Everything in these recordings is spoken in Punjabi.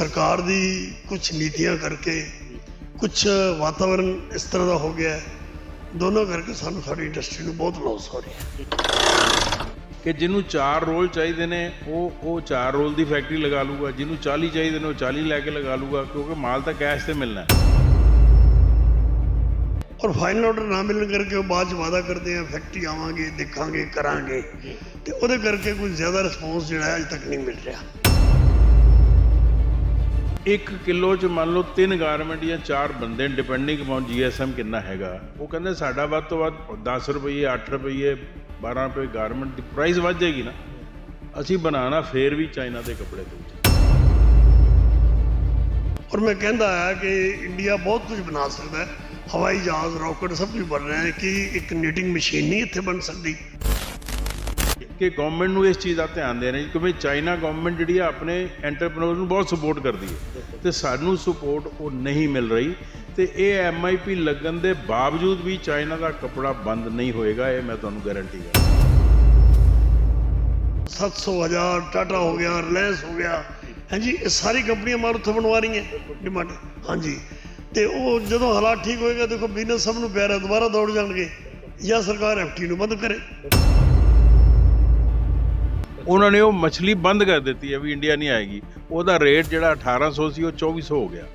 ਸਰਕਾਰ ਦੀ ਕੁਝ ਨੀਤੀਆਂ ਕਰਕੇ ਕੁਝ ਵਾਤਾਵਰਣ ਇਸ ਤਰ੍ਹਾਂ ਦਾ ਹੋ ਗਿਆ ਹੈ। ਦੋਨੋਂ ਕਰਕੇ ਸਾਨੂੰ ਸਾਡੀ ਇੰਡਸਟਰੀ ਨੂੰ ਬਹੁਤ ਲਾਸ ਹੋ ਰਿਹਾ ਕਿ ਜਿਹਨੂੰ 4 ਰੋਲ ਚਾਹੀਦੇ ਨੇ ਉਹ ਉਹ 4 ਰੋਲ ਦੀ ਫੈਕਟਰੀ ਲਗਾ ਲੂਗਾ ਜਿਹਨੂੰ 40 ਚਾਹੀਦੇ ਨੇ ਉਹ 40 ਲੈ ਕੇ ਲਗਾ ਲੂਗਾ ਕਿਉਂਕਿ ਮਾਲ ਤਾਂ ਕੈਸ਼ ਤੇ ਮਿਲਣਾ ਹੈ। ਔਰ ਫਾਈਨਲ ਆਰਡਰ ਨਾ ਮਿਲਣ ਕਰਕੇ ਉਹ ਬਾਅਦ ਚ ਵਾਅਦਾ ਕਰਦੇ ਆ ਫੈਕਟਰੀ ਆਵਾਂਗੇ ਦੇਖਾਂਗੇ ਕਰਾਂਗੇ। ਤੇ ਉਹਦੇ ਕਰਕੇ ਕੋਈ ਜ਼ਿਆਦਾ ਰਿਸਪੌਂਸ ਜਿਹੜਾ ਅਜੇ ਤੱਕ ਨਹੀਂ ਮਿਲ ਰਿਹਾ। 1 ਕਿਲੋ ਚ ਮੰਨ ਲਓ 3 ਗਾਰਮੈਂਟ ਜਾਂ 4 ਬੰਦੇ ਡਿਪੈਂਡਿੰਗ ਅਪਨ ਜੀਐਸਐਮ ਕਿੰਨਾ ਹੈਗਾ, ਉਹ ਕਹਿੰਦੇ ਸਾਡਾ ਵੱਧ ਤੋਂ ਵੱਧ 10 ਰੁਪਏ 8 ਰੁਪਏ 12 ਰੁਪਏ ਗਾਰਮੈਂਟ ਦੀ ਪ੍ਰਾਈਸ ਵੱਧ ਜਾਏਗੀ ਨਾ। ਅਸੀਂ ਬਣਾਉਣਾ ਫੇਰ ਵੀ ਚਾਈਨਾ ਦੇ ਕੱਪੜੇ ਤੋਂ। ਔਰ ਮੈਂ ਕਹਿੰਦਾ ਆ ਕਿ ਇੰਡੀਆ ਬਹੁਤ ਕੁਝ ਬਣਾ ਸਕਦਾ ਹੈ। ਹਵਾਈ ਜਹਾਜ਼ ਰਾਕਟ ਸਭ ਕੁਝ ਬਣ ਰਿਹਾ ਹੈ ਕਿ ਇੱਕ ਨੀਟਿੰਗ ਮਸ਼ੀਨ ਨਹੀਂ ਇੱਥੇ ਬਣ ਸਕਦੀ। ਕਿ ਗਵਰਨਮੈਂਟ ਨੂੰ ਇਸ ਚੀਜ਼ ਦਾ ਧਿਆਨ ਦੇਣਾ ਚਾਹੀਦਾ ਕਿਉਂਕਿ ਚਾਈਨਾ ਗਵਰਨਮੈਂਟ ਜਿਹੜੀ ਆ ਆਪਣੇ ਐਂਟਰਪ੍ਰੈਨਿਓਰ ਨੂੰ ਬਹੁਤ ਸਪੋਰਟ ਕਰਦੀ ਹੈ। ਤੇ ਸਾਨੂੰ ਸਪੋਰਟ ਉਹ ਨਹੀਂ ਮਿਲ ਰਹੀ। ਤੇ ਇਹ ਐਮਆਈਪੀ ਲੱਗਣ ਦੇ ਬਾਵਜੂਦ ਵੀ ਚਾਈਨਾ ਦਾ ਕੱਪੜਾ ਬੰਦ ਨਹੀਂ ਹੋਏਗਾ, ਇਹ ਮੈਂ ਤੁਹਾਨੂੰ ਗਾਰੰਟੀ ਹੈ 700 ਹਜ਼ਾਰ, ਟਾਟਾ ਹੋ ਗਿਆ, ਰਿਲਾਇੰਸ ਹੋ ਗਿਆ। ਹਾਂਜੀ, ਇਹ ਸਾਰੀ ਕੰਪਨੀਆਂ ਮਾਰ ਉੱਥੇ ਬਣਵਾ ਰਹੀਆਂ ਡਿਮਾਂਡ ਹਾਂਜੀ। ਤੇ ਉਹ ਜਦੋਂ ਹਾਲਾਤ ਠੀਕ ਹੋਏਗਾ, ਦੇਖੋ ਬਿਜ਼ਨਸ ਸਭ ਨੂੰ ਪਿਆਰਾ ਦੁਬਾਰਾ ਦੌੜ ਜਾਣਗੇ। ਜਾਂ ਸਰਕਾਰ ਐਫਟੀ ਨੂੰ ਬੰਦ ਕਰੇ। ਉਹਨਾਂ ਨੇ ਉਹ ਮਛਲੀ ਬੰਦ ਕਰ ਦਿੱਤੀ ਹੈ ਵੀ ਇੰਡੀਆ ਨਹੀਂ ਆਏਗੀ ਉਹਦਾ ਰੇਟ ਜਿਹੜਾ 1800 ਸੀ ਉਹ 2400 ਹੋ ਗਿਆ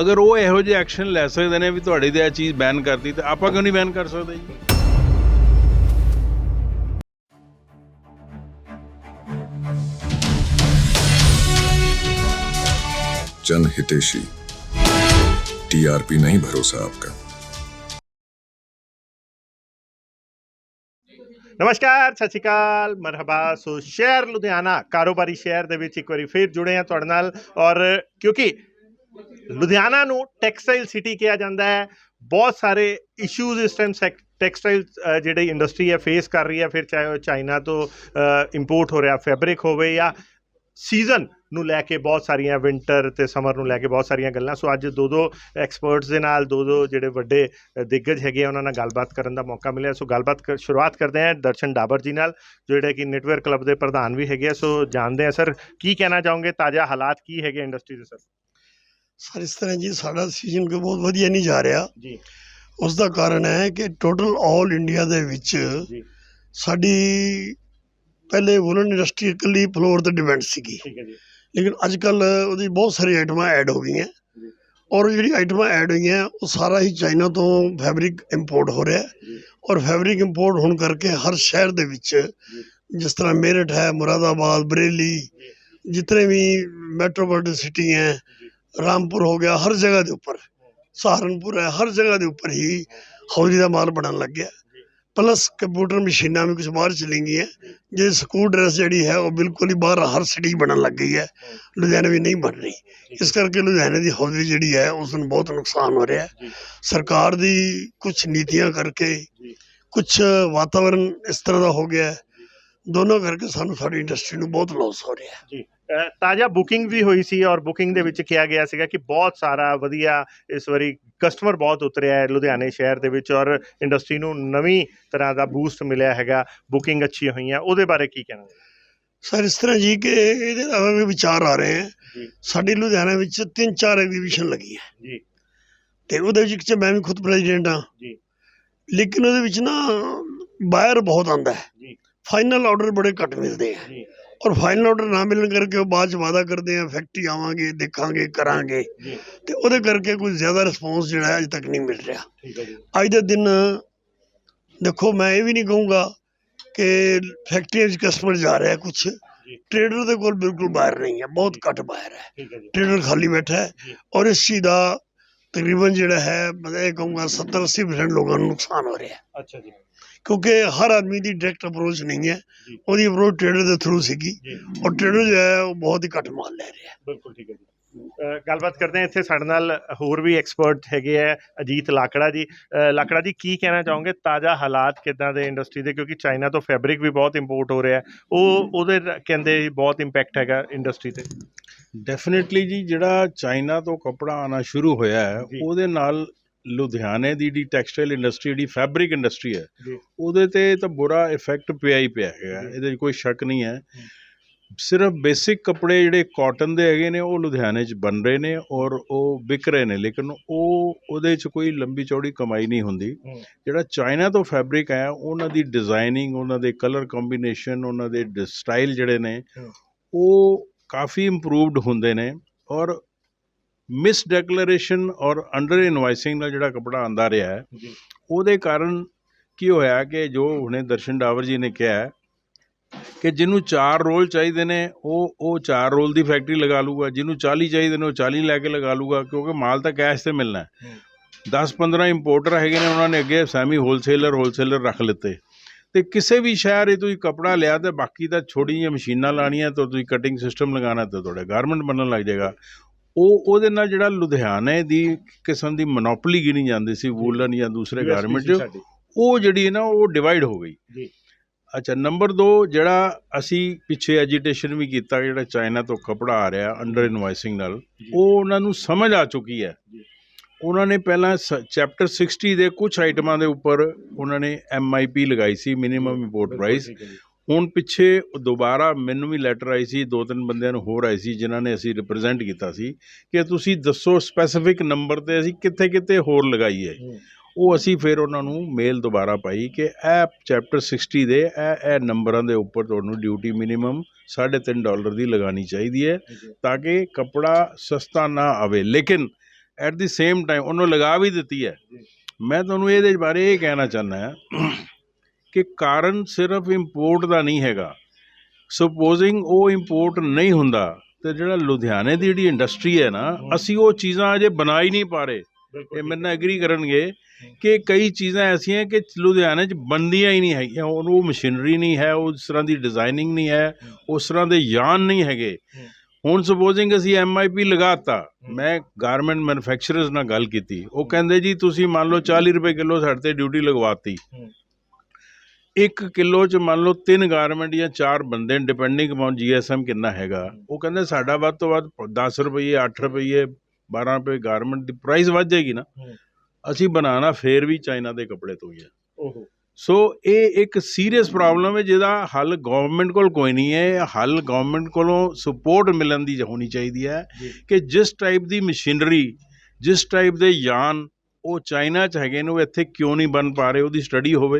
ਅਗਰ ਉਹ ਇਹੋ ਜਿਹੇ ਐਕਸ਼ਨ ਲੈ ਸਕਦੇ ਨੇ ਵੀ ਤੁਹਾਡੀ ਤੇ ਇਹ ਚੀਜ਼ ਬੈਨ ਕਰਤੀ ਤੇ ਆਪਾਂ ਕਿਉਂ ਨਹੀਂ ਬੈਨ ਕਰ ਸਕਦੇ ਜੀ जन हितेशी टीआरपी नहीं भरोसा आपका ਨਮਸਕਾਰ, ਸਤਿ ਸ਼੍ਰੀ ਅਕਾਲ, ਮਰਹਬਾ। ਸੋ ਸ਼ਹਿਰ ਲੁਧਿਆਣਾ, ਕਾਰੋਬਾਰੀ ਸ਼ਹਿਰ ਦੇ ਵਿੱਚ ਇੱਕ ਵਾਰੀ ਫਿਰ ਜੁੜੇ ਹਾਂ ਤੁਹਾਡੇ ਨਾਲ ਔਰ ਕਿਉਂਕਿ ਲੁਧਿਆਣਾ ਨੂੰ ਟੈਕਸਟਾਈਲ ਸਿਟੀ ਕਿਹਾ ਜਾਂਦਾ ਹੈ। ਬਹੁਤ ਸਾਰੇ ਇਸ਼ੂਜ਼ ਇਸ ਟਾਈਮ ਟੈਕਸਟਾਈਲ ਜਿਹੜੀ ਇੰਡਸਟਰੀ ਹੈ ਫੇਸ ਕਰ ਰਹੀ ਹੈ। ਫਿਰ ਚਾਹੇ ਉਹ ਚਾਈਨਾ ਤੋਂ ਇੰਪੋਰਟ ਹੋ ਰਿਹਾ ਫੈਬਰਿਕ ਹੋਵੇ ਜਾਂ ਸੀਜ਼ਨ ਨੂੰ ਲੈ ਕੇ ਬਹੁਤ ਸਾਰੀਆਂ ਵਿੰਟਰ ਤੇ ਸਮਰ ਨੂੰ ਲੈ ਕੇ ਬਹੁਤ ਸਾਰੀਆਂ ਗੱਲਾਂ। ਸੋ ਅੱਜ ਦੋ ਦੋ ਐਕਸਪਰਟਸ ਦੇ ਨਾਲ ਦੋ ਦੋ ਜਿਹੜੇ ਵੱਡੇ ਦਿੱਗਜ ਹੈਗੇ ਆ ਉਹਨਾਂ ਨਾਲ ਗੱਲਬਾਤ ਕਰਨ ਦਾ ਮੌਕਾ ਮਿਲਿਆ। ਸੋ ਗੱਲਬਾਤ ਸ਼ੁਰੂਆਤ ਕਰਦੇ ਹਾਂ ਦਰਸ਼ਨ ਡਾਬਰ ਜੀ ਨਾਲ ਜਿਹੜੇ ਕਿ ਨੈਟਵਰਕ ਕਲੱਬ ਦੇ ਪ੍ਰਧਾਨ ਵੀ ਹੈਗੇ ਆ। ਸੋ ਜਾਣਦੇ ਆ ਸਰ ਕੀ ਕਹਿਣਾ ਚਾਹੋਗੇ? ਤਾਜ਼ਾ ਹਾਲਾਤ ਕੀ ਹੈਗੇ ਇੰਡਸਟਰੀ ਦੇ ਸਰ? ਸਰ ਇਸ ਤਰ੍ਹਾਂ ਜੀ ਸਾਡਾ ਸੀਜ਼ਨ ਕੋਈ ਬਹੁਤ ਵਧੀਆ ਨਹੀਂ ਜਾ ਰਿਹਾ। ਜੀ। ਉਸ ਦਾ ਕਾਰਨ ਹੈ ਕਿ ਟੋਟਲ ਆਲ ਇੰਡੀਆ ਦੇ ਵਿੱਚ ਜੀ। ਸਾਡੀ ਪਹਿਲੇ ਵੂਲਨ ਇੰਡਸਟਰੀ ਇਕੱਲੀ ਫਲੋਰ ਤੇ ਡਿਪੈਂਡ ਸੀਗੀ। ਠੀਕ ਹੈ ਜੀ। ਲੇਕਿਨ ਅੱਜ ਕੱਲ ਉਹਦੀ ਬਹੁਤ ਸਾਰੀ ਆਈਟਮਾਂ ਐਡ ਹੋ ਗਈਆਂ। ਔਰ ਜਿਹੜੀ ਆਈਟਮਾਂ ਐਡ ਹੋਈਆਂ ਉਹ ਸਾਰਾ ਹੀ ਚਾਈਨਾ ਤੋਂ ਫੈਬਰਿਕ ਇੰਪੋਰਟ ਹੋ ਰਿਹਾ। ਔਰ ਫੈਬਰਿਕ ਇੰਪੋਰਟ ਹੋਣ ਕਰਕੇ ਹਰ ਸ਼ਹਿਰ ਦੇ ਵਿੱਚ ਜਿਸ ਤਰ੍ਹਾਂ ਮੇਰਠ ਹੈ ਮੁਰਾਦਾਬਾਦ ਬਰੇਲੀ ਜਿਤਨੇ ਵੀ ਮੈਟਰੋਪੋਲੀਟਨ ਸਿਟੀ ਹੈ ਰਾਮਪੁਰ ਹੋ ਗਿਆ ਹਰ ਜਗ੍ਹਾ ਦੇ ਉੱਪਰ ਸਹਾਰਨਪੁਰ ਹੈ ਹਰ ਜਗ੍ਹਾ ਦੇ ਉੱਪਰ ਹੀ ਹੌਲੀ ਦਾ ਮਾਲ ਬਣਨ ਲੱਗ ਗਿਆ। ਪਲੱਸ ਕੰਪਿਊਟਰ ਮਸ਼ੀਨਾਂ ਵੀ ਕੁਝ ਬਾਹਰ ਚਲੀ ਗਈਆਂ। ਜੇ ਸਕੂਲ ਡਰੈਸ ਜਿਹੜੀ ਹੈ ਉਹ ਬਿਲਕੁਲ ਹੀ ਬਾਹਰ ਹਰ ਸਿਟੀ ਬਣਨ ਲੱਗ ਗਈ ਹੈ। ਲੁਧਿਆਣੇ ਵੀ ਨਹੀਂ ਬਣ ਰਹੀ। ਇਸ ਕਰਕੇ ਲੁਧਿਆਣੇ ਦੀ ਹੌਲੀ ਜਿਹੜੀ ਹੈ ਉਸ ਨੂੰ ਬਹੁਤ ਨੁਕਸਾਨ ਹੋ ਰਿਹਾ ਹੈ। ਸਰਕਾਰ ਦੀ ਕੁਝ ਨੀਤੀਆਂ ਕਰਕੇ ਕੁਝ ਵਾਤਾਵਰਣ ਇਸ ਤਰ੍ਹਾਂ ਦਾ ਹੋ ਗਿਆ ਹੈ। ਦੋਨੋਂ ਕਰਕੇ ਸਾਨੂੰ ਸਾਡੀ ਇੰਡਸਟਰੀ ਨੂੰ ਬਹੁਤ ਲਾਸ ਹੋ ਰਿਹਾ ਹੈ। ਤਾਜ਼ਾ ਬੁਕਿੰਗ ਵੀ ਹੋਈ ਸੀ ਔਰ ਬੁਕਿੰਗ ਦੇ ਵਿੱਚ ਕਿਹਾ ਗਿਆ ਸੀਗਾ ਕਿ ਬਹੁਤ ਸਾਰਾ ਵਧੀਆ ਇਸ ਵਾਰੀ ਕਸਟਮਰ ਬਹੁਤ ਉਤਰਿਆ ਹੈ ਲੁਧਿਆਣੇ ਸ਼ਹਿਰ ਦੇ ਵਿੱਚ ਔਰ ਇੰਡਸਟਰੀ ਨੂੰ ਨਵੀਂ ਤਰ੍ਹਾਂ ਦਾ ਬੂਸਟ ਮਿਲਿਆ ਹੈਗਾ ਬੁਕਿੰਗ ਅੱਛੀ ਹੋਈਆਂ ਉਹਦੇ ਬਾਰੇ ਕੀ ਕਹਿਣਾ ਸਰ ਇਸ ਤਰ੍ਹਾਂ ਜੀ ਕਿ ਇਹਦੇ ਨਾਲ ਵੀ ਵਿਚਾਰ ਆ ਰਹੇ ਹੈ। ਸਾਡੀ ਲੁਧਿਆਣਾ ਵਿੱਚ ਤਿੰਨ ਚਾਰ ਐਗਜ਼ੀਬਿਸ਼ਨ ਲੱਗੀ ਹੈ। ਜੀ। ਤੇ ਉਹਦੇ ਵਿੱਚ ਮੈਂ ਵੀ ਖੁਦ ਪ੍ਰੈਜ਼ੀਡੈਂਟ ਹਾਂ। ਜੀ। ਲੇਕਿਨ ਉਹਦੇ ਵਿੱਚ ਨਾ ਬਾਇਰ ਬਹੁਤ ਆਂਦਾ ਹੈ। ਜੀ। ਫਾਈਨਲ ਆਰਡਰ ਬੜੇ ਘੱਟ ਮਿਲਦੇ ਆ ਜੀ। ਔਰ ਫਾਈਨਲ ਆਰਡਰ ਨਾ ਮਿਲਣ ਕਰਕੇ ਉਹ ਬਾਅਦ ਚ ਵਾਅਦਾ ਕਰਦੇ ਆ ਫੈਕਟਰੀ ਆਵਾਂਗੇ ਦੇਖਾਂਗੇ ਕਰਾਂਗੇ। ਤੇ ਉਹਦੇ ਕਰਕੇ ਕੋਈ ਜ਼ਿਆਦਾ ਰਿਸਪੌਂਸ ਜਿਹੜਾ ਹੈ ਅਜੇ ਤੱਕ ਨਹੀਂ ਮਿਲ ਰਿਹਾ। ਅੱਜ ਦੇ ਦਿਨ ਦੇਖੋ ਮੈਂ ਇਹ ਵੀ ਨਹੀਂ ਕਹੂੰਗਾ ਕਿ ਫੈਕਟਰੀਆਂ 'ਚ ਕਸਟਮਰ ਜਾ ਰਿਹਾ ਕੁਝ ਟ੍ਰੇਡਰ ਦੇ ਕੋਲ ਬਿਲਕੁਲ ਬਾਹਰ ਨਹੀਂ ਹੈ ਬਹੁਤ ਘੱਟ ਬਾਹਰ ਹੈ। ਟ੍ਰੇਡਰ ਖਾਲੀ ਬੈਠਾ ਹੈ। ਔਰ ਇਸ ਚੀਜ਼ ਦਾ ਤਕਰੀਬਨ ਜਿਹੜਾ ਹੈ ਮੈਂ ਇਹ ਕਹੂੰਗਾ 70 80% ਲੋਕਾਂ ਨੂੰ ਨੁਕਸਾਨ ਹੋ ਰਿਹਾ ਹੈ। ਅੱਛਾ ਜੀ। ਕਿਉਂਕਿ ਹਰ ਆਦਮੀ ਦੀ ਡਾਇਰੈਕਟ ਅਪਰੋਚ ਨਹੀਂ ਹੈ। ਉਹਦੀ ਅਪਰੋਚ ਟ੍ਰੇਡਰ ਦੇ ਥਰੂ ਸੀਗੀ। ਔਰ ਟ੍ਰੇਡਰ ਜੋ ਹੈ ਉਹ ਬਹੁਤ ਹੀ ਘੱਟ ਮਾਲ ਲੈ ਰਿਹਾ। ਬਿਲਕੁਲ ਠੀਕ ਹੈ ਜੀ। ਗੱਲਬਾਤ ਕਰਦੇ ਹਾਂ ਇੱਥੇ ਸਾਡੇ ਨਾਲ ਹੋਰ ਵੀ ਐਕਸਪਰਟ ਹੈਗੇ ਆ ਅਜੀਤ ਲਾਕੜਾ ਜੀ। ਲਾਕੜਾ ਜੀ ਕੀ ਕਹਿਣਾ ਚਾਹੋਗੇ? ਤਾਜ਼ਾ ਹਾਲਾਤ ਕਿਦਾਂ ਦੇ ਇੰਡਸਟਰੀ ਦੇ? ਕਿਉਂਕਿ ਚਾਈਨਾ ਤੋਂ ਫੈਬਰਿਕ ਵੀ ਬਹੁਤ ਇੰਪੋਰਟ ਹੋ ਰਿਹਾ। ਉਹ ਉਹਦੇ ਕਹਿੰਦੇ ਬਹੁਤ ਇੰਪੈਕਟ ਹੈਗਾ ਇੰਡਸਟਰੀ ਤੇ। ਡੈਫੀਨਿਟਲੀ ਜੀ ਜਿਹੜਾ ਚਾਈਨਾ ਤੋਂ ਕੱਪੜਾ ਆਣਾ ਸ਼ੁਰੂ ਹੋਇਆ ਹੈ। ਉਹਦੇ ਨਾਲ ਲੁਧਿਆਣੇ ਦੀ ਜਿਹੜੀ ਟੈਕਸਟਾਈਲ ਇੰਡਸਟਰੀ ਜਿਹੜੀ ਫੈਬਰਿਕ ਇੰਡਸਟਰੀ ਹੈ। ਉਹਦੇ ਤੇ ਤਾਂ ਬੁਰਾ ਇਫੈਕਟ ਪਿਆ ਹੀ ਪਿਆ ਹੈਗਾ ਇਹਦੇ 'ਚ ਕੋਈ ਸ਼ੱਕ ਨਹੀਂ ਹੈ ਸਿਰਫ ਬੇਸਿਕ ਕੱਪੜੇ ਜਿਹੜੇ ਕਾਟਨ ਦੇ ਹੈਗੇ ਨੇ ਉਹ ਲੁਧਿਆਣੇ 'ਚ ਬਣ ਰਹੇ ਨੇ ਔਰ ਉਹ ਵਿਕ ਰਹੇ ਨੇ ਲੇਕਿਨ ਉਹ ਉਹਦੇ 'ਚ ਕੋਈ ਲੰਬੀ ਚੌੜੀ ਕਮਾਈ ਨਹੀਂ ਹੁੰਦੀ। ਜਿਹੜਾ ਚਾਈਨਾ ਤੋਂ ਫੈਬਰਿਕ ਆਇਆ ਉਹਨਾਂ ਦੀ ਡਿਜ਼ਾਈਨਿੰਗ ਉਹਨਾਂ ਦੇ ਕਲਰ ਕੰਬੀਨੇਸ਼ਨ ਉਹਨਾਂ ਦੇ ਸਟਾਈਲ ਜਿਹੜੇ ਨੇ। ਉਹ ਕਾਫੀ ਇੰਪਰੂਵਡ ਹੁੰਦੇ ਨੇ ਔਰ ਮਿਸ ਡੈਕਲੇਰੇਸ਼ਨ ਔਰ ਅੰਡਰ ਇਨਵਾਈਸਿੰਗ ਨਾਲ ਜਿਹੜਾ ਕਪੜਾ ਆਂਦਾ ਰਿਹਾ ਹੈ ਜੀ। ਉਹਦੇ ਕਾਰਨ ਕੀ ਹੋਇਆ ਕਿ ਜੋ ਹੁਣੇ ਦਰਸ਼ਨ ਡਾਵਰ ਜੀ ਨੇ ਕਿਹਾ ਕਿ ਜਿਹਨੂੰ ਚਾਰ ਰੋਲ ਚਾਹੀਦੇ ਨੇ ਉਹ ਉਹ ਚਾਰ ਰੋਲ ਦੀ ਫੈਕਟਰੀ ਲਗਾ ਲੂਗਾ ਜਿਹਨੂੰ 40 ਚਾਹੀਦੇ ਨੇ ਉਹ 40 ਲੈ ਕੇ ਲਗਾ ਲੂਗਾ ਕਿਉਂਕਿ ਮਾਲ ਤਾਂ ਕੈਸ਼ ਤੇ ਮਿਲਣਾ ਹੈ। 10-15 ਇੰਪੋਰਟਰ ਹੈਗੇ ਨੇ ਉਹਨਾਂ ਨੇ ਅੱਗੇ ਸੈਮੀ ਹੋਲਸੇਲਰ ਹੋਲਸੇਲਰ ਰੱਖ ਲਿੱਤੇ। ਤੇ ਕਿਸੇ ਵੀ ਸ਼ਹਿਰ 'ਚ ਤੁਸੀਂ ਕਪੜਾ ਲਿਆ ਤੇ ਬਾਕੀ ਤਾਂ ਛੋਟੀ ਜਿਹੀਆਂ ਮਸ਼ੀਨਾਂ ਲਾਣੀਆਂ ਤਾਂ ਤੁਸੀਂ ਕਟਿੰਗ ਸਿਸਟਮ ਲਗਾਉਣਾ ਤੇ ਤੁਹਾਡੇ ਗਾਰਮੈਂਟ ਬਣਨ ਲੱਗ ਜਾਏਗਾ। ਉਹ ਉਹਦੇ ਨਾਲ ਜਿਹੜਾ ਲੁਧਿਆਣੇ ਦੀ ਕਿਸਮ ਦੀ ਮੋਨੋਪੋਲੀ ਗਿਣੀ ਜਾਂਦੀ ਸੀ ਵੂਲਨ ਜਾਂ ਦੂਸਰੇ ਗਾਰਮੈਂਟ। ਉਹ ਜਿਹੜੀ ਹੈ ਨਾ ਉਹ ਡਿਵਾਈਡ ਹੋ ਗਈ ਜੀ। ਅੱਛਾ ਨੰਬਰ 2 ਜਿਹੜਾ ਅਸੀਂ ਪਿੱਛੇ ਐਜੀਟੇਸ਼ਨ ਵੀ ਕੀਤਾ ਜਿਹੜਾ ਚਾਈਨਾ ਤੋਂ ਕਪੜਾ ਆ ਰਿਹਾ ਅੰਡਰ ਇਨਵਾਈਸਿੰਗ ਨਾਲ। ਉਹ ਉਹਨਾਂ ਨੂੰ ਸਮਝ ਆ ਚੁੱਕੀ ਹੈ। ਉਹਨਾਂ ਨੇ ਪਹਿਲਾਂ ਚੈਪਟਰ 60 ਦੇ ਕੁਝ ਆਈਟਮਾਂ ਦੇ ਉੱਪਰ ਉਹਨਾਂ ਨੇ ਐਮਆਈਪੀ ਲਗਾਈ ਸੀ ਮਿਨੀਮਮ ਇੰਪੋਰਟ ਪ੍ਰਾਈਸ। ਹੁਣ ਪਿੱਛੇ ਦੁਬਾਰਾ ਮੈਨੂੰ ਵੀ ਲੈਟਰ ਆਈ ਸੀ ਦੋ ਤਿੰਨ ਬੰਦਿਆਂ ਨੂੰ ਹੋਰ ਆਈ ਸੀ ਜਿਨ੍ਹਾਂ ਨੇ ਅਸੀਂ ਰਿਪਰੈਜ਼ੈਂਟ ਕੀਤਾ ਸੀ ਕਿ ਤੁਸੀਂ ਦੱਸੋ ਸਪੈਸੀਫਿਕ ਨੰਬਰ ਤੇ ਅਸੀਂ ਕਿੱਥੇ ਕਿੱਥੇ ਹੋਰ ਲਗਾਈਏ ਹੂੰ। ਉਹ ਅਸੀਂ ਫਿਰ ਉਹਨਾਂ ਨੂੰ ਮੇਲ ਦੁਬਾਰਾ ਪਾਈ ਕਿ ਇਹ ਚੈਪਟਰ 60 ਦੇ ਇਹ ਇਹ ਨੰਬਰਾਂ ਦੇ ਉੱਪਰ ਤੁਹਾਨੂੰ ਡਿਊਟੀ ਮਿਨੀਮਮ 3.5 ਡਾਲਰ ਦੀ ਲਗਾਉਣੀ ਚਾਹੀਦੀ ਹੈ ਤਾਂ ਕਿ ਕਪੜਾ ਸਸਤਾ ਨਾ ਆਵੇ। ਲੇਕਿਨ ਐਟ ਦੀ ਸੇਮ ਟਾਈਮ ਉਹਨੂੰ ਲਗਾ ਵੀ ਦਿੱਤੀ ਹੈ। ਮੈਂ ਤੁਹਾਨੂੰ ਇਹਦੇ ਬਾਰੇ ਇਹ ਕਹਿਣਾ ਚਾਹੁੰਦਾ ਹਾਂ ਕਿ ਕਾਰਨ ਸਿਰਫ ਇੰਪੋਰਟ ਦਾ ਨਹੀਂ ਹੈਗਾ। ਸੁਪੋਜ਼ਿੰਗ ਉਹ ਇੰਪੋਰਟ ਨਹੀਂ ਹੁੰਦਾ ਤੇ ਜਿਹੜਾ ਲੁਧਿਆਣੇ ਦੀ ਜਿਹੜੀ ਇੰਡਸਟਰੀ ਹੈ ਨਾ ਅਸੀਂ ਉਹ ਚੀਜ਼ਾਂ ਅਜੇ ਬਣਾ ਹੀ ਨਹੀਂ ਪਾ ਰਹੇ। ਇਹ ਮੇਰੇ ਨਾਲ ਐਗਰੀ ਕਰਨਗੇ ਕਿ ਕਈ ਚੀਜ਼ਾਂ ਐਸੀਆਂ ਕਿ ਲੁਧਿਆਣੇ 'ਚ ਬਣਦੀਆਂ ਹੀ ਨਹੀਂ ਹੈਗੀਆਂ। ਉਹ ਮਸ਼ੀਨਰੀ ਨਹੀਂ ਹੈ ਉਸ ਤਰ੍ਹਾਂ ਦੀ ਡਿਜ਼ਾਈਨਿੰਗ ਨਹੀਂ ਹੈ ਉਸ ਤਰ੍ਹਾਂ ਦੇ ਯਾਨ ਨਹੀਂ ਹੈਗੇ। ਹੁਣ ਸੁਪੋਜ਼ਿੰਗ ਅਸੀਂ ਐਮਆਈਪੀ ਲਗਾਤਾ ਮੈਂ ਗਾਰਮੈਂਟ ਮੈਨੂਫੈਕਚਰਰਸ ਨਾਲ ਗੱਲ ਕੀਤੀ। ਉਹ ਕਹਿੰਦੇ ਜੀ ਤੁਸੀਂ ਮੰਨ ਲਓ 40 ਰੁਪਏ ਕਿਲੋ ਸਾਡੇ ਤੇ ਡਿਊਟੀ ਲਗਵਾਤੀ। ਇੱਕ ਕਿਲੋ ਚ ਮੰਨ ਲਓ ਤਿੰਨ ਗਾਰਮੈਂਟ ਜਾਂ ਚਾਰ ਬੰਦੇ ਡਿਪੈਂਡਿੰਗ ਅਪਨ ਜੀਐਸਐਮ ਕਿੰਨਾ ਹੈਗਾ ਉਹ ਕਹਿੰਦੇ ਸਾਡਾ ਵੱਧ ਤੋਂ ਵੱਧ 10 ਰੁਪਏ 8 ਰੁਪਏ 12 ਰੁਪਏ ਗਾਰਮੈਂਟ ਦੀ ਪ੍ਰਾਈਸ ਵੱਧ ਜਾਏਗੀ ਨਾ। ਅਸੀਂ ਬਣਾਉਣਾ ਫੇਰ ਵੀ ਚਾਈਨਾ ਦੇ ਕੱਪੜੇ ਤੋਂ ਹੀ ਹੈ ਓਹੋ ਸੋ ਇਹ ਇੱਕ ਸੀਰੀਅਸ ਪ੍ਰੋਬਲਮ ਹੈ ਜਿਹਦਾ ਹੱਲ ਗਵਰਨਮੈਂਟ ਕੋਲ ਕੋਈ ਨਹੀਂ ਹੈ ਹੱਲ ਗਵਰਨਮੈਂਟ ਕੋਲੋਂ ਸਪੋਰਟ ਮਿਲਣ ਦੀ ਹੋਣੀ ਚਾਹੀਦੀ ਹੈ। ਕਿ ਜਿਸ ਟਾਈਪ ਦੀ ਮਸ਼ੀਨਰੀ ਜਿਸ ਟਾਈਪ ਦੇ ਯਾਨ ਉਹ ਚਾਈਨਾ 'ਚ ਹੈਗੇ ਨੇ ਉਹ ਇੱਥੇ ਕਿਉਂ ਨਹੀਂ ਬਣ ਪਾ ਰਹੇ ਉਹਦੀ ਸਟੱਡੀ ਹੋਵੇ।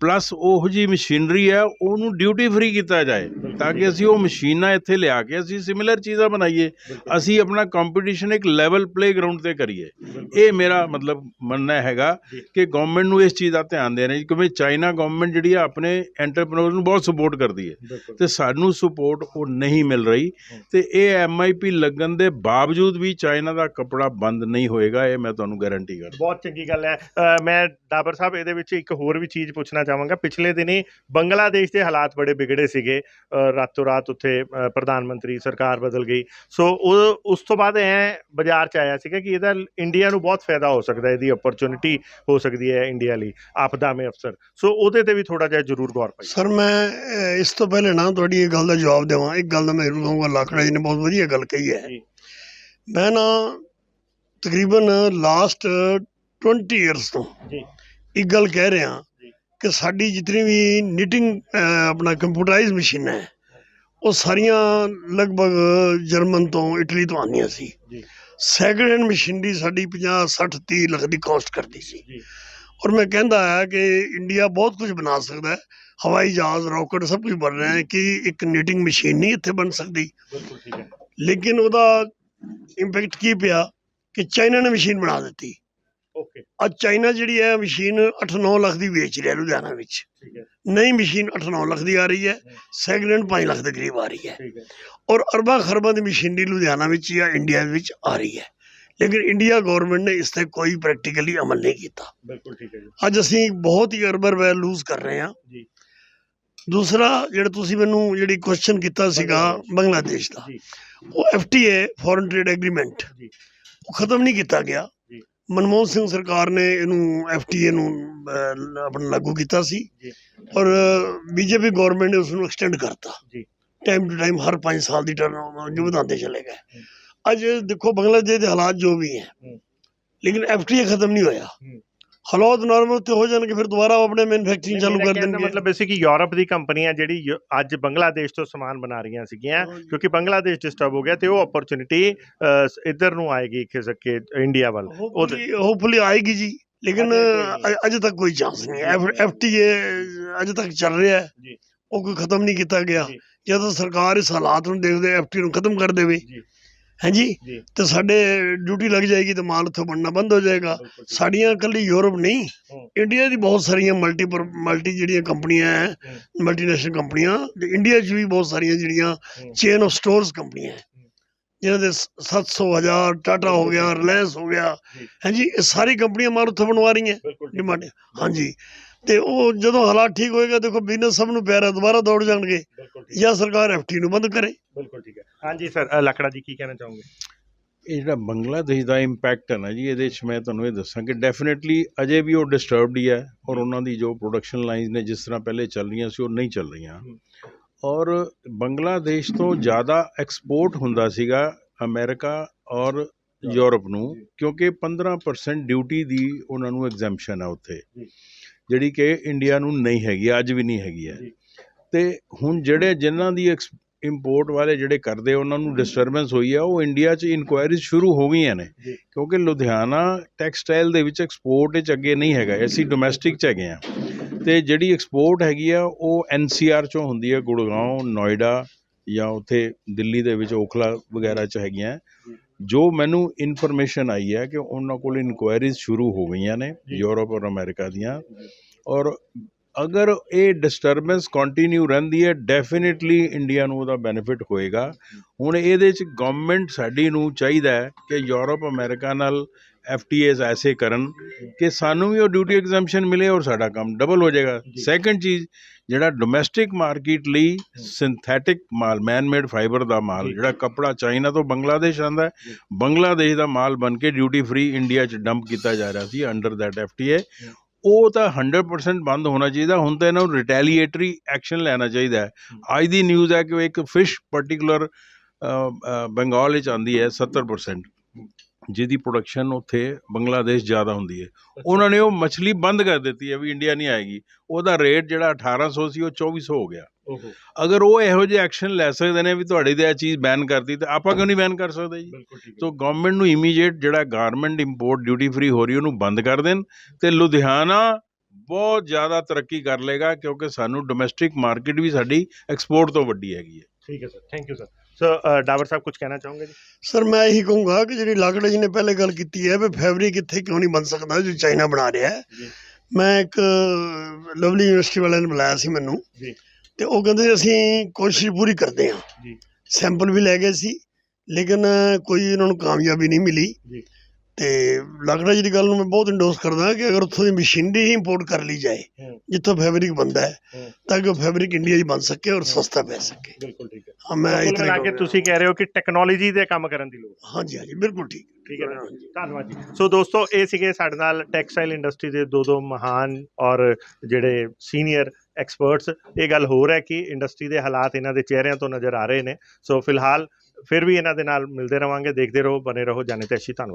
ਪਲੱਸ ਉਹ ਜੀ ਮਸ਼ੀਨਰੀ ਹੈ ਉਹਨੂੰ ਡਿਊਟੀ ਫ੍ਰੀ ਕੀਤਾ ਜਾਏ ਤਾਂ ਕਿ ਅਸੀਂ ਉਹ ਮਸ਼ੀਨਾਂ ਇੱਥੇ ਲਿਆ ਕੇ ਅਸੀਂ ਸਿਮਿਲਰ ਚੀਜ਼ਾਂ ਬਣਾਈਏ। ਅਸੀਂ ਆਪਣਾ ਕੰਪੀਟੀਸ਼ਨ ਇੱਕ ਲੈਵਲ ਪਲੇਗਰਾਉਂਡ ਤੇ ਕਰੀਏ। ਇਹ ਮੇਰਾ ਮਤਲਬ ਮੰਨਣਾ ਹੈਗਾ। ਕਿ ਗਵਰਨਮੈਂਟ ਨੂੰ ਇਸ ਚੀਜ਼ ਦਾ ਧਿਆਨ ਦੇਣਾ ਕਿਉਂਕਿ ਚਾਈਨਾ ਗਵਰਨਮੈਂਟ ਜਿਹੜੀ ਆ ਆਪਣੇ ਐਂਟਰਪ੍ਰੈਨਿਓਰ ਨੂੰ ਬਹੁਤ ਸਪੋਰਟ ਕਰਦੀ ਹੈ। ਤੇ ਸਾਨੂੰ ਸਪੋਰਟ ਉਹ ਨਹੀਂ ਮਿਲ ਰਹੀ। ਤੇ ਇਹ ਐਮਆਈਪੀ ਲੱਗਣ ਦੇ ਬਾਵਜੂਦ ਵੀ ਚਾਈਨਾ ਦਾ ਕਪੜਾ ਬੰਦ ਨਹੀਂ ਹੋਏਗਾ ਇਹ ਮੈਂ ਤੁਹਾਨੂੰ ਗਾਰੰਟੀ ਕਰਦਾ। ਬਹੁਤ ਚੰਗੀ ਗੱਲ ਹੈ। ਮੈਂ ਡਾਬਰ ਸਾਹਿਬ ਇਹਦੇ ਵਿੱਚ ਇੱਕ ਹੋਰ ਵੀ ਚੀਜ਼ ਪੁੱਛਣਾ ਚਾਹਾਂਗਾ। ਪਿਛਲੇ ਦਿਨੀ ਬੰਗਲਾਦੇਸ਼ ਦੇ ਹਾਲਾਤ ਬੜੇ ਵਿਗੜੇ ਸੀਗੇ। ਰਾਤੋਂ ਰਾਤ ਉੱਥੇ ਪ੍ਰਧਾਨ ਮੰਤਰੀ ਸਰਕਾਰ ਬਦਲ ਗਈ। ਸੋ ਉਸ ਤੋਂ ਬਾਅਦ ਐ ਬਾਜ਼ਾਰ ਚ ਆਇਆ ਸੀਗਾ ਕਿ ਇਹਦਾ ਇੰਡੀਆ ਨੂੰ ਬਹੁਤ ਫਾਇਦਾ ਹੋ ਸਕਦਾ ਇਹਦੀ ਓਪਰਚੁਨਿਟੀ ਹੋ ਸਕਦੀ ਹੈ ਇੰਡੀਆ ਲਈ ਆਪਦਾ ਮੇ ਅਫਸਰ। ਸੋ ਉਹਦੇ ਤੇ ਵੀ ਥੋੜਾ ਜਿਹਾ ਜ਼ਰੂਰ ਗੌਰ ਪਾਈ ਸਰ ਮੈਂ ਇਸ ਤੋਂ ਪਹਿਲੇ ਨਾ ਤੁਹਾਡੀ ਇਹ ਗੱਲ ਦਾ ਜਵਾਬ ਦੇਵਾਂ। ਇੱਕ ਗੱਲ ਦਾ ਮੈਂ ਜ਼ਰੂਰ ਕਹੂੰਗਾ ਲਾਕੜਾ ਜੀ ਨੇ ਬਹੁਤ ਵਧੀਆ ਗੱਲ ਕਹੀ ਹੈ। ਮੈਂ ਨਾ ਤਕਰੀਬਨ ਲਾਸਟ 20 ਇਅਰਸ ਤੋਂ ਜੀ। ਇੱਕ ਗੱਲ ਕਹਿ ਰਿਹਾ। ਕਿ ਸਾਡੀ ਜਿਤਨੀ ਵੀ ਨਿਟਿੰਗ ਆਪਣਾ ਕੰਪਿਊਟਰਾਈਜ਼ ਮਸ਼ੀਨਾਂ ਹੈ ਉਹ ਸਾਰੀਆਂ ਲਗਭਗ ਜਰਮਨ ਤੋਂ ਇਟਲੀ ਤੋਂ ਆਉਂਦੀਆਂ ਸੀ। ਜੀ। ਸੈਕਿੰਡ ਹੈਂਡ ਮਸ਼ੀਨਰੀ ਸਾਡੀ 50 60 30 ਲੱਖ ਦੀ ਕਾਸਟ ਕਰਦੀ ਸੀ। ਔਰ ਮੈਂ ਕਹਿੰਦਾ ਆ ਕਿ ਇੰਡੀਆ ਬਹੁਤ ਕੁਝ ਬਣਾ ਸਕਦਾ ਹੈ। ਹਵਾਈ ਜਹਾਜ਼ ਰਾਕਟ ਸਭ ਕੁਝ ਬਣ ਰਿਹਾ ਹੈ ਕਿ ਇੱਕ ਨੀਟਿੰਗ ਮਸ਼ੀਨ ਨਹੀਂ ਇੱਥੇ ਬਣ ਸਕਦੀ। ਬਿਲਕੁਲ ਠੀਕ ਹੈ। ਲੇਕਿਨ ਉਹਦਾ ਇੰਪੈਕਟ ਕੀ ਪਿਆ ਕਿ ਚਾਈਨਾ ਨੇ ਮਸ਼ੀਨ ਬਣਾ ਦਿੱਤੀ। ਓਕੇ ਅੱਜ ਚਾਈਨਾ ਜਿਹੜੀ ਹੈ ਮਸ਼ੀਨ 8-9 ਲੱਖ ਦੀ ਵੇਚ ਰਿਹਾ ਲੁਧਿਆਣਾ ਵਿੱਚ। ਠੀਕ ਹੈ। ਨਈ ਮਸ਼ੀਨ 8-9 ਲੱਖ ਦੀ ਆ ਰਹੀ ਹੈ ਸੈਕਿੰਡ ਹੈਂਡ 5 ਲੱਖ ਦੇ ਕਰੀਬ ਆ ਰਹੀ ਹੈ। ਔਰ ਅਰਬਾਂ ਖਰਬਾਂ ਦੀ ਮਸ਼ੀਨਰੀ ਲੁਧਿਆਣਾ ਵਿੱਚ ਜਾਂ ਇੰਡੀਆ ਵਿੱਚ ਆ ਰਹੀ ਹੈ। ਲੇਕਿਨ ਇੰਡੀਆ ਗਵਰਨਮੈਂਟ ਨੇ ਇਸ ਤੇ ਕੋਈ ਪ੍ਰੈਕਟੀਕਲੀ ਅਮਲ ਨਹੀਂ ਕੀਤਾ। ਬਿਲਕੁਲ ਠੀਕ ਹੈ ਜੀ। ਅੱਜ ਅਸੀਂ ਬਹੁਤ ਹੀ ਅਰਬ ਰੁਪਏ ਲੂਜ਼ ਕਰ ਰਹੇ ਹਾਂ। ਜੀ। ਦੂਸਰਾ ਜਿਹੜਾ ਤੁਸੀਂ ਮੈਨੂੰ ਜਿਹੜੀ ਕੁਐਸਚਨ ਕੀਤਾ ਸੀਗਾ ਬੰਗਲਾਦੇਸ਼ ਦਾ। ਉਹ ਐਫਟੀਏ ਫੋਰਨ ਟ੍ਰੇਡ ਐਗਰੀਮੈਂਟ ਉਹ ਖਤਮ ਨਹੀਂ ਕੀਤਾ ਗਿਆ। ਮਨਮੋਹਨ ਸਿੰਘ ਸਰਕਾਰ ਨੇ ਇਹਨੂੰ ਐਫਟੀਏ ਨੂੰ ਆਪਣਾ ਲਾਗੂ ਕੀਤਾ ਸੀ। ਔਰ ਬੀਜੇਪੀ ਗਵਰਨਮੈਂਟ ਨੇ ਉਸ ਨੂੰ ਐਕਸਟੈਂਡ ਕਰਤਾ ਜੀ। ਟਾਈਮ ਟੂ ਟਾਈਮ ਹਰ 5 ਸਾਲ ਦੀ ਟਰਮ ਜੋ ਵਧਾਉਂਦੇ ਚਲੇ ਗਏ ਅੱਜ ਦੇਖੋ ਬੰਗਲਾਦੇਸ਼ ਦੇ ਹਾਲਾਤ ਜੋ ਵੀ ਹੈ। ਲੇਕਿਨ ਐਫਟੀਏ ਖਤਮ ਨਹੀਂ ਹੋਇਆ। ਹਾਲਾਤ ਨਾਰਮਲ ਤੇ ਹੋ ਜਾਣਗੇ ਫਿਰ ਦੁਬਾਰਾ ਆਪਣੇ ਮੈਨੂਫੈਕਚਰਿੰਗ ਚਾਲੂ ਕਰ ਦੇਣਗੇ ਮਤਲਬ ਇਹ ਸੀ ਕਿ ਯੂਰਪ ਦੀ ਕੰਪਨੀਆਂ ਜਿਹੜੀ ਯ- ਅੱਜ ਬੰਗਲਾਦੇਸ਼ ਤੋਂ ਸਮਾਨ ਬਣਾ ਰਹੀਆਂ ਸੀਗੀਆਂ ਕਿਉਂਕਿ ਬੰਗਲਾਦੇਸ਼ ਡਿਸਟਰਬ ਹੋ ਗਿਆ ਤੇ ਉਹ ਓਪਰਚੁਨਿਟੀ ਇੱਧਰ ਨੂੰ ਆਏਗੀ ਕਿਸੇ ਕਿ ਇੰਡੀਆ ਵੱਲ ਹੋਪਫੁਲੀ ਹੋਪਫੁਲੀ ਆਏਗੀ ਜੀ ਲੇਕਿਨ। ਅ- ਅਜੇ ਤੱਕ ਕੋਈ ਚਾਂਸ ਨਹੀਂ ਹੈ ਐਫਟੀਏ ਅਜੇ ਤੱਕ ਚੱਲ ਰਿਹਾ ਹੈ ਜੀ। ਉਹ ਕੋਈ ਖਤਮ ਨਹੀਂ ਕੀਤਾ ਗਿਆ ਜੀ। ਜਦੋਂ ਸਰਕਾਰ ਇਸ ਹਾਲਾਤ ਨੂੰ ਦੇਖਦੇ ਐਫਟੀ ਨੂੰ ਖਤਮ ਕਰ ਦੇਵੇ ਜੀ। ਹਾਂਜੀ। ਤੇ ਸਾਡੇ ਡਿਊਟੀ ਲੱਗ ਜਾਏਗੀ ਤੇ ਮਾਲ ਉੱਥੋਂ ਬਣਨਾ ਬੰਦ ਹੋ ਜਾਏਗਾ। ਸਾਡੀਆਂ ਕੱਲੀ ਯੂਰਪ ਨਹੀਂ। ਇੰਡੀਆ ਦੀ ਬਹੁਤ ਸਾਰੀਆਂ ਮਲਟੀ ਮਲਟੀ ਜਿਹੜੀਆਂ ਕੰਪਨੀਆਂ ਹੈ। ਮਲਟੀਨੈਸ਼ਨਲ ਕੰਪਨੀਆਂ ਤੇ ਇੰਡੀਆ 'ਚ ਵੀ ਬਹੁਤ ਸਾਰੀਆਂ ਜਿਹੜੀਆਂ। ਚੇਨ ਆਫ ਸਟੋਰਸ ਕੰਪਨੀਆਂ ਹੈ। ਜਿਨ੍ਹਾਂ ਦੇ 700 ਹਜ਼ਾਰ ਟਾਟਾ ਹੋ ਗਿਆ ਰਿਲਾਇੰਸ ਹੋ ਗਿਆ। ਹਾਂਜੀ ਇਹ ਸਾਰੀ ਕੰਪਨੀਆਂ ਮਾਲ ਉੱਥੋਂ ਬਣਵਾ ਰਹੀਆਂ ਡਿਮਾਂਡ। ਹਾਂਜੀ। ਤੇ ਉਹ ਜਦੋਂ ਹਾਲਾਤ ਠੀਕ ਹੋਏਗਾ ਦੇਖੋ ਬਿਜ਼ਨਸ ਸਭ ਨੂੰ ਪਿਆਰਾ ਦੁਬਾਰਾ ਦੌੜ ਜਾਣਗੇ ਜਾਂ ਸਰਕਾਰ ਐਫਟੀ ਨੂੰ ਬੰਦ ਕਰੇ। ਬਿਲਕੁਲ ਠੀਕ ਹੈ। ਹਾਂਜੀ ਸਰ ਲਕੜਾ ਜੀ ਕੀ ਕਹਿਣਾ ਚਾਹੋਗੇ? ਇਹ ਜਿਹੜਾ ਬੰਗਲਾਦੇਸ਼ ਦਾ ਇੰਪੈਕਟ ਹੈ ਨਾ ਜੀ ਇਹਦੇ 'ਚ ਮੈਂ ਤੁਹਾਨੂੰ ਇਹ ਦੱਸਾਂ ਕਿ ਡੈਫੀਨਿਟਲੀ ਅਜੇ ਵੀ ਉਹ ਡਿਸਟਰਬਡ ਹੀ ਹੈ ਔਰ ਉਹਨਾਂ ਦੀ ਜੋ ਪ੍ਰੋਡਕਸ਼ਨ ਲਾਈਨਸ ਨੇ ਜਿਸ ਤਰ੍ਹਾਂ ਪਹਿਲੇ ਚੱਲ ਰਹੀਆਂ ਸੀ ਉਹ ਨਹੀਂ ਚੱਲ ਰਹੀਆਂ। ਔਰ ਬੰਗਲਾਦੇਸ਼ ਤੋਂ ਜ਼ਿਆਦਾ ਐਕਸਪੋਰਟ ਹੁੰਦਾ ਸੀਗਾ ਅਮਰੀਕਾ ਔਰ ਯੂਰਪ ਨੂੰ ਕਿਉਂਕਿ 15% ਡਿਊਟੀ ਦੀ ਉਹਨਾਂ ਨੂੰ ਐਗਜ਼ੈਂਪਸ਼ਨ ਹੈ ਉੱਥੇ। ਜੀ। ਜਿਹੜੀ ਕਿ ਇੰਡੀਆ ਨੂੰ ਨਹੀਂ ਹੈਗੀ ਅੱਜ ਵੀ ਨਹੀਂ ਹੈਗੀ ਹੈ। ਤੇ ਹੁਣ ਜਿਹੜੇ ਜਿਨ੍ਹਾਂ ਦੀ ਇੰਪੋਰਟ ਵਾਲੇ ਜਿਹੜੇ ਕਰਦੇ ਉਹਨਾਂ ਨੂੰ ਡਿਸਟਰਬੈਂਸ ਹੋਈ ਆ ਉਹ ਇੰਡੀਆ 'ਚ ਇਨਕੁਆਇਰੀਜ਼ ਸ਼ੁਰੂ ਹੋ ਗਈਆਂ ਨੇ। ਕਿਉਂਕਿ ਲੁਧਿਆਣਾ ਟੈਕਸਟਾਈਲ ਦੇ ਵਿੱਚ ਐਕਸਪੋਰਟ ਵਿੱਚ ਅੱਗੇ ਨਹੀਂ ਹੈਗਾ ਅਸੀਂ ਡੋਮੈਸਟਿਕ 'ਚ ਹੈਗੇ ਆ। ਤੇ ਜਿਹੜੀ ਐਕਸਪੋਰਟ ਹੈਗੀ ਆ ਉਹ ਐਨਸੀਆਰ 'ਚੋਂ ਹੁੰਦੀ ਹੈ ਗੁੜਗਾਉਂ ਨੋਇਡਾ ਜਾਂ ਉੱਥੇ ਦਿੱਲੀ ਦੇ ਵਿੱਚ ਓਖਲਾ ਵਗੈਰਾ 'ਚ ਹੈਗੀਆਂ। ਜੋ ਮੈਨੂੰ ਇਨਫੋਰਮੇਸ਼ਨ ਆਈ ਹੈ ਕਿ ਉਹਨਾਂ ਕੋਲ ਇਨਕੁਆਇਰੀਜ਼ ਸ਼ੁਰੂ ਹੋ ਗਈਆਂ ਨੇ। ਯੂਰਪ ਔਰ ਅਮਰੀਕਾ ਦੀਆਂ। ਔਰ ਅਗਰ ਇਹ ਡਿਸਟਰਬੈਂਸ ਕੰਟੀਨਿਊ ਰਹਿੰਦੀ ਹੈ ਡੈਫੀਨਿਟਲੀ ਇੰਡੀਆ ਨੂੰ ਉਹਦਾ ਬੈਨੀਫਿਟ ਹੋਏਗਾ। ਹੁਣ ਇਹਦੇ ਚ ਗਵਰਨਮੈਂਟ ਸਾਡੀ ਨੂੰ ਚਾਹੀਦਾ ਹੈ ਕਿ ਯੂਰਪ ਅਮਰੀਕਾ ਨਾਲ ਐਫਟੀਏਸ ਐਸੇ ਕਰਨ ਕਿ ਸਾਨੂੰ ਵੀ ਉਹ ਡਿਊਟੀ ਐਗਜ਼ੈਂਪਸ਼ਨ ਮਿਲੇ ਔਰ ਸਾਡਾ ਕੰਮ ਡਬਲ ਹੋ ਜਾਏਗਾ। ਸੈਕੰਡ ਚੀਜ਼ ਜਿਹੜਾ ਡੋਮੈਸਟਿਕ ਮਾਰਕੀਟ ਲਈ ਸਿੰਥੈਟਿਕ ਮਾਲ ਮੈਨ ਮੇਡ ਫਾਈਬਰ ਦਾ ਮਾਲ। ਜਿਹੜਾ ਕਪੜਾ ਚਾਈਨਾ ਤੋਂ ਬੰਗਲਾਦੇਸ਼ ਆਂਦਾ। ਬੰਗਲਾਦੇਸ਼ ਦਾ ਮਾਲ ਬਣ ਕੇ ਡਿਊਟੀ ਫ੍ਰੀ ਇੰਡੀਆ ਚ ਡੰਪ ਕੀਤਾ ਜਾ ਰਿਹਾ ਸੀ ਅੰਡਰ ਦੈਟ ਐਫਟੀਏ ਉਹ ਤਾਂ 100% ਬੰਦ ਹੋਣਾ ਚਾਹੀਦਾ ਹੁਣ ਤਾਂ ਇਹਨਾਂ ਨੂੰ ਰਿਟੈਲੀਏਟਰੀ ਐਕਸ਼ਨ ਲੈਣਾ ਚਾਹੀਦਾ ਹੈ। ਅੱਜ ਦੀ ਨਿਊਜ਼ ਹੈ ਕਿ ਇੱਕ ਫਿਸ਼ ਪਾਰਟਿਕੂਲਰ ਬੰਗਾਲ ਵਿੱਚ ਆਂਦੀ ਹੈ 70% ਜਿਹਦੀ ਪ੍ਰੋਡਕਸ਼ਨ ਉੱਥੇ ਬੰਗਲਾਦੇਸ਼ ਜ਼ਿਆਦਾ ਹੁੰਦੀ ਹੈ। ਉਹਨਾਂ ਨੇ ਉਹ ਮੱਛਲੀ ਬੰਦ ਕਰ ਦਿੱਤੀ ਹੈ ਵੀ ਇੰਡੀਆ ਨਹੀਂ ਆਏਗੀ। ਉਹਦਾ ਰੇਟ ਜਿਹੜਾ 1800 ਸੀ ਉਹ 2400 ਹੋ ਗਿਆ। ਅਗਰ ਉਹ ਇਹੋ ਜਿਹੇ ਐਕਸ਼ਨ ਲੈ ਸਕਦੇ ਨੇ ਵੀ ਤੁਹਾਡੀ ਤੇ ਇਹ ਚੀਜ਼ ਬੈਨ ਕਰਦੀ ਤੇ ਆਪਾਂ ਕਿਉਂ ਨਹੀਂ ਬੈਨ ਕਰ ਸਕਦੇ ਜੀ? ਸੋ ਗਵਰਨਮੈਂਟ ਨੂੰ ਇਮੀਡੀਏਟ ਜਿਹੜਾ ਗਾਰਮੈਂਟ ਇੰਪੋਰਟ ਡਿਊਟੀ ਫ੍ਰੀ ਹੋ ਰਹੀ ਉਹਨੂੰ ਬੰਦ ਕਰ ਦੇਣ। ਤੇ ਲੁਧਿਆਣਾ ਬਹੁਤ ਜ਼ਿਆਦਾ ਤਰੱਕੀ ਕਰ ਲੇਗਾ ਕਿਉਂਕਿ ਸਾਨੂੰ ਡੋਮੈਸਟਿਕ ਮਾਰਕੀਟ ਵੀ ਸਾਡੀ ਐਕਸਪੋਰਟ ਤੋਂ ਵੱਡੀ ਹੈਗੀ ਹੈ। ਠੀਕ ਹੈ sir thank you sir. So Dawar sahib ਕੁਝ ਕਹਿਣਾ ਚਾਹੋਗੇ ਜੀ ਸਰ ਮੈਂ ਇਹੀ ਕਹੂੰਗਾ ਕਿ ਜਿਹੜੀ ਲਾਕੜਾ ਜੀ ਨੇ ਪਹਿਲੇ ਗੱਲ ਕੀਤੀ ਹੈ ਵੀ ਫੈਬਰਿਕ ਇੱਥੇ ਕਿਉਂ ਨਹੀਂ ਬਣ ਸਕਦਾ ਜੋ ਚਾਈਨਾ ਬਣਾ ਰਿਹਾ ਹੈ। ਮੈਂ ਇੱਕ ਲਵਲੀ ਯੂਨੀਵਰਸਿਟੀ ਵਾਲਿਆਂ ਨੇ ਬੁਲਾਇਆ ਸੀ ਮੈਨੂੰ ਜੀ। ਤੇ ਉਹ ਕਹਿੰਦੇ ਅਸੀਂ ਕੋਸ਼ਿਸ਼ ਪੂਰੀ ਕਰਦੇ ਹਾਂ ਜੀ। ਸੈਂਪਲ ਵੀ ਲੈ ਗਏ ਸੀ ਲੇਕਿਨ ਕੋਈ ਉਹਨਾਂ ਨੂੰ ਕਾਮਯਾਬੀ ਨਹੀਂ ਮਿਲੀ ਜੀ। ਤੇ ਜੀ ਦੀ ਗੱਲ ਨੂੰ ਮੈਂ ਬਹੁਤ ਇੰਡੋਸ ਕਰਦਾ ਕਿ ਅਗਰ ਉੱਥੋਂ ਦੀ ਮਸ਼ੀਨਰੀ ਹੀ ਇੰਪੋਰਟ ਕਰ ਲਈ ਜਾਏ। ਜਿੱਥੋਂ ਫੈਬਰਿਕ ਬਣਦਾ ਹੈ। ਤਾਂ ਕਿ ਉਹ ਫੈਬਰਿਕ ਇੰਡੀਆ 'ਚ ਬਣ ਸਕੇ ਔਰ ਸਸਤਾ ਪੈ ਸਕੇ ਬਿਲਕੁਲ ਠੀਕ ਮੈਂ ਕੁੱਲ ਇਤਨਾ ਮਿਲਾ ਕੇ ਤੁਸੀਂ ਕਹਿ ਰਹੇ ਹੋ ਕਿ ਟੈਕਨੋਲੋਜੀ ਦੇ ਕੰਮ ਕਰਨ ਦੀ ਲੋੜ ਹੈ। ਹਾਂਜੀ ਹਾਂਜੀ ਬਿਲਕੁਲ ਠੀਕ ਠੀਕ ਹੈ। ਧੰਨਵਾਦ ਜੀ। ਸੋ ਦੋਸਤੋ ਇਹ ਸੀਗੇ ਸਾਡੇ ਨਾਲ ਟੈਕਸਟਾਈਲ ਇੰਡਸਟਰੀ ਦੇ ਦੋ ਦੋ ਮਹਾਨ ਔਰ ਜਿਹੜੇ ਸੀਨੀਅਰ ਐਕਸਪਰਟਸ ਇਹ ਗੱਲ ਹੋ ਹੈ ਕਿ ਇੰਡਸਟਰੀ ਦੇ ਹਾਲਾਤ ਇਹਨਾਂ ਦੇ ਚਿਹਰਿਆਂ ਤੋਂ ਨਜ਼ਰ ਆ ਰਹੇ ਨੇ। ਸੋ ਫਿਲਹਾਲ ਫਿਰ ਵੀ ਇਹਨਾਂ ਦੇ ਨਾਲ ਮਿਲਦੇ ਰਵਾਂਗੇ ਦੇਖਦੇ ਰਹੋ ਬਨੇ ਰਹੋ। ਜਾਣੇ ਤੇ ਧੰਨਵਾਦ।